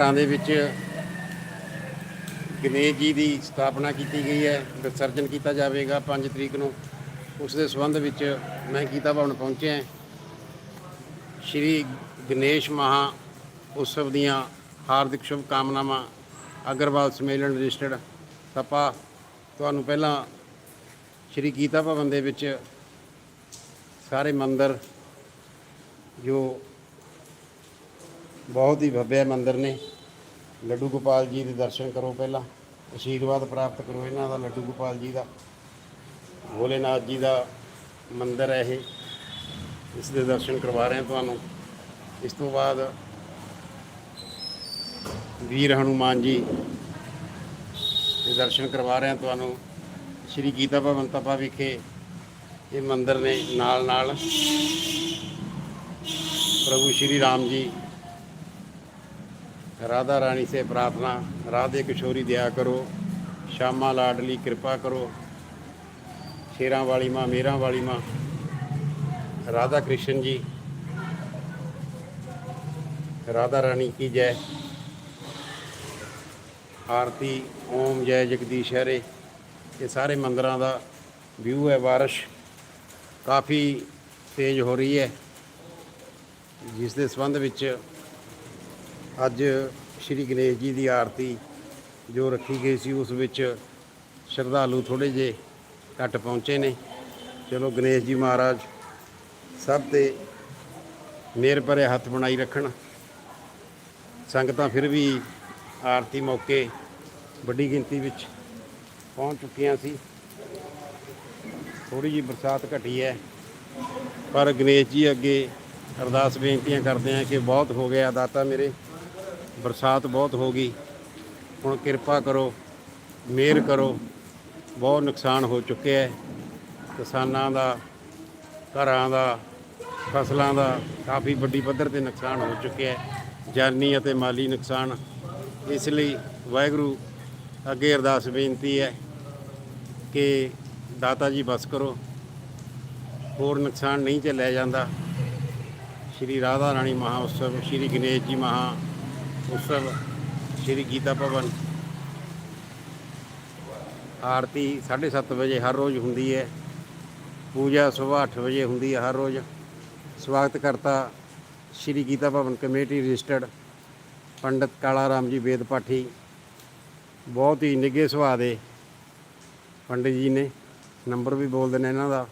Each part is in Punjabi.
ਘਰਾਂ ਦੇ ਵਿੱਚ ਗਣੇਸ਼ ਜੀ ਦੀ ਸਥਾਪਨਾ ਕੀਤੀ ਗਈ ਹੈ, ਵਿਸਰਜਨ ਕੀਤਾ ਜਾਵੇਗਾ 5 ਤਰੀਕ ਨੂੰ। ਉਸ ਦੇ ਸੰਬੰਧ ਵਿੱਚ ਮੈਂ ਗੀਤਾ ਭਵਨ ਪਹੁੰਚਿਆ ਸ਼੍ਰੀ ਗਣੇਸ਼ ਮਹਾ ਉਤਸਵ ਦੀਆਂ ਹਾਰਦਿਕ ਸ਼ੁਭ ਕਾਮਨਾਵਾਂ ਅਗਰਵਾਲ ਸਮੇਲਨ ਰਜਿਸਟਰਡ। ਤਪਾ ਤੁਹਾਨੂੰ ਪਹਿਲਾਂ ਸ਼੍ਰੀ ਗੀਤਾ ਭਵਨ ਦੇ ਵਿੱਚ ਸਾਰੇ ਮੰਦਰ, ਜੋ ਬਹੁਤ ਹੀ ਭव्य ਮੰਦਰ ਨੇ ਲੱਡੂ ਗੋਪਾਲ ਜੀ ਦੇ ਦਰਸ਼ਨ ਕਰੋ ਪਹਿਲਾਂ, ਆਸ਼ੀਰਵਾਦ ਪ੍ਰਾਪਤ ਕਰੋ ਇਹਨਾਂ ਦਾ, ਲੱਡੂ ਗੋਪਾਲ ਜੀ ਦਾ। ਭੋਲੇਨਾਥ ਜੀ ਦਾ ਮੰਦਰ ਹੈ ਇਹ, ਇਸ ਦੇ ਦਰਸ਼ਨ ਕਰਵਾ ਰਹੇ ਹਾਂ ਤੁਹਾਨੂੰ। ਇਸ ਤੋਂ ਬਾਅਦ ਵੀਰ ਹਨੂਮਾਨ ਜੀ ਦੇ ਦਰਸ਼ਨ ਕਰਵਾ ਰਹੇ ਹਾਂ ਤੁਹਾਨੂੰ। ਸ਼੍ਰੀ ਗੀਤਾ ਭਵਨ ਤਪਾ ਵਿਖੇ ਇਹ ਮੰਦਰ ਨੇ ਨਾਲ ਨਾਲ ਪ੍ਰਭੂ ਸ਼੍ਰੀ ਰਾਮ ਜੀ ਰਾਧਾ ਰਾਣੀ ਸੇ ਪ੍ਰਾਰਥਨਾ, ਰਾਧੇ ਕਿਸ਼ੋਰੀ ਦਿਆ ਕਰੋ, ਸ਼ਾਮਾ ਲਾਡਲੀ ਕਿਰਪਾ ਕਰੋ, ਸ਼ੇਰਾਂ ਵਾਲੀ ਮਾਂ, ਮੇਰਾਂ ਵਾਲੀ ਮਾਂ, ਰਾਧਾ ਕ੍ਰਿਸ਼ਨ ਜੀ, ਰਾਧਾ ਰਾਣੀ ਕੀ ਜੈ, ਆਰਤੀ, ਓਮ ਜੈ ਜਗਦੀਸ਼ ਹਰੇ ਇਹ ਸਾਰੇ ਮੰਦਰਾਂ ਦਾ ਵਿਊ ਹੈ, ਬਾਰਿਸ਼ ਕਾਫੀ ਤੇਜ਼ ਹੋ ਰਹੀ ਹੈ, ਜਿਸ ਦੇ ਸੰਬੰਧ ਵਿੱਚ ਅੱਜ ਸ਼੍ਰੀ ਗਣੇਸ਼ ਜੀ ਦੀ ਆਰਤੀ ਜੋ ਰੱਖੀ ਗਈ ਸੀ, ਉਸ ਵਿੱਚ ਸ਼ਰਧਾਲੂ ਥੋੜੇ ਜੇ ਘੱਟ ਪਹੁੰਚੇ ਨੇ। ਚਲੋ ਗਣੇਸ਼ ਜੀ ਮਹਾਰਾਜ, ਸਭ ਤੇ ਮਿਹਰ ਭਰੇ ਹੱਥ ਬਣਾਈ ਰੱਖਣ। ਸੰਗਤਾਂ ਫਿਰ ਵੀ ਆਰਤੀ ਮੌਕੇ ਵੱਡੀ ਗਿਣਤੀ ਵਿੱਚ ਪਹੁੰਚ ਚੁੱਕੀਆਂ ਸੀ। ਥੋੜੀ ਜੀ ਬਰਸਾਤ ਘਟੀ ਹੈ, ਪਰ ਗਣੇਸ਼ ਜੀ ਅੱਗੇ ਅਰਦਾਸ ਬੇਨਤੀਆਂ ਕਰਦੇ ਆ ਕਿ ਬਹੁਤ ਹੋ ਗਿਆ ਦਾਤਾ ਮੇਰੇ। ਬਰਸਾਤ ਬਹੁਤ ਹੋ ਗਈ। ਹੁਣ ਕਿਰਪਾ ਕਰੋ, ਮਿਹਰ ਕਰੋ। ਬਹੁਤ ਨੁਕਸਾਨ ਹੋ ਚੁੱਕਿਆ ਹੈ। ਕਿਸਾਨਾਂ ਦਾ, ਘਰਾਂ ਦਾ, ਫਸਲਾਂ ਦਾ ਕਾਫੀ ਵੱਡੀ ਪੱਧਰ ਤੇ ਨੁਕਸਾਨ ਹੋ ਚੁੱਕਿਆ ਹੈ। ਜਾਨੀ ਅਤੇ ਮਾਲੀ ਨੁਕਸਾਨ। ਇਸ ਲਈ ਵਾਹਿਗੁਰੂ ਅੱਗੇ ਅਰਦਾਸ ਬੇਨਤੀ ਹੈ ਕਿ ਦਾਤਾ ਜੀ ਬਸ ਕਰੋ। ਹੋਰ ਨੁਕਸਾਨ ਨਹੀਂ ਝੱਲਿਆ ਜਾਂਦਾ। ਸ਼੍ਰੀ ਰਾਧਾ ਰਾਣੀ ਮਹਾਉਤਸਵ ਸ਼੍ਰੀ ਗਣੇਸ਼ ਜੀ ਮਹਾ ਉਤਸਵ ਸ਼੍ਰੀ ਗੀਤਾ ਭਵਨ। ਆਰਤੀ 7:30 ਵਜੇ ਹਰ ਰੋਜ਼ ਹੁੰਦੀ ਹੈ। ਪੂਜਾ ਸਵੇਰ 8 ਵਜੇ ਹੁੰਦੀ ਹੈ ਹਰ ਰੋਜ਼। ਸਵਾਗਤ ਕਰਤਾ ਸ਼੍ਰੀ ਗੀਤਾ ਭਵਨ ਕਮੇਟੀ ਰਜਿਸਟਰਡ ਪੰਡਤ ਕਾਲਾ ਰਾਮ ਜੀ ਵੇਦ ਪਾਠੀ। ਬਹੁਤ ਹੀ ਨਿੱਘੇ ਸੁਭਾਅ ਦੇ ਪੰਡਿਤ ਜੀ ਨੇ, ਨੰਬਰ ਵੀ ਬੋਲਦੇ ਨੇ ਇਹਨਾਂ ਦਾ।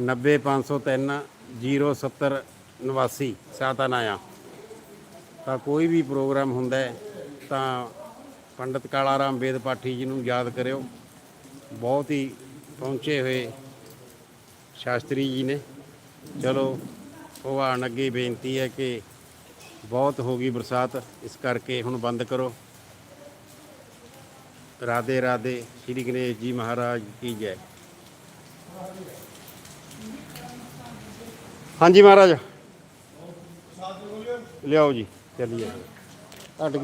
90503 070 89 ਸਾਤਾਨਾਇਆ। ਤਾਂ ਕੋਈ ਵੀ ਪ੍ਰੋਗਰਾਮ ਹੁੰਦਾ ਹੈ, ਤਾਂ ਪੰਡਤ ਕਾਲਾ ਰਾਮ ਵੇਦ ਪਾਠੀ ਜੀ ਨੂੰ ਯਾਦ ਕਰਿਓ। ਬਹੁਤ ਹੀ ਪਹੁੰਚੇ ਹੋਏ ਸ਼ਾਸਤਰੀ ਜੀ ਨੇ। ਚਲੋ, ਭਗਵਾਨ ਅੱਗੇ ਬੇਨਤੀ ਹੈ ਕਿ ਬਹੁਤ ਹੋ ਗਈ ਬਰਸਾਤ, ਇਸ ਕਰਕੇ ਹੁਣ ਬੰਦ ਕਰੋ। ਰਾਧੇ ਰਾਧੇ, ਸ਼੍ਰੀ ਗਣੇਸ਼ ਜੀ ਮਹਾਰਾਜ ਕੀ ਜੈ। ਹਾਂਜੀ ਮਹਾਰਾਜ। ਲਿਆਓ ਜੀ। ਚੱਲੀਏ। ਹਟ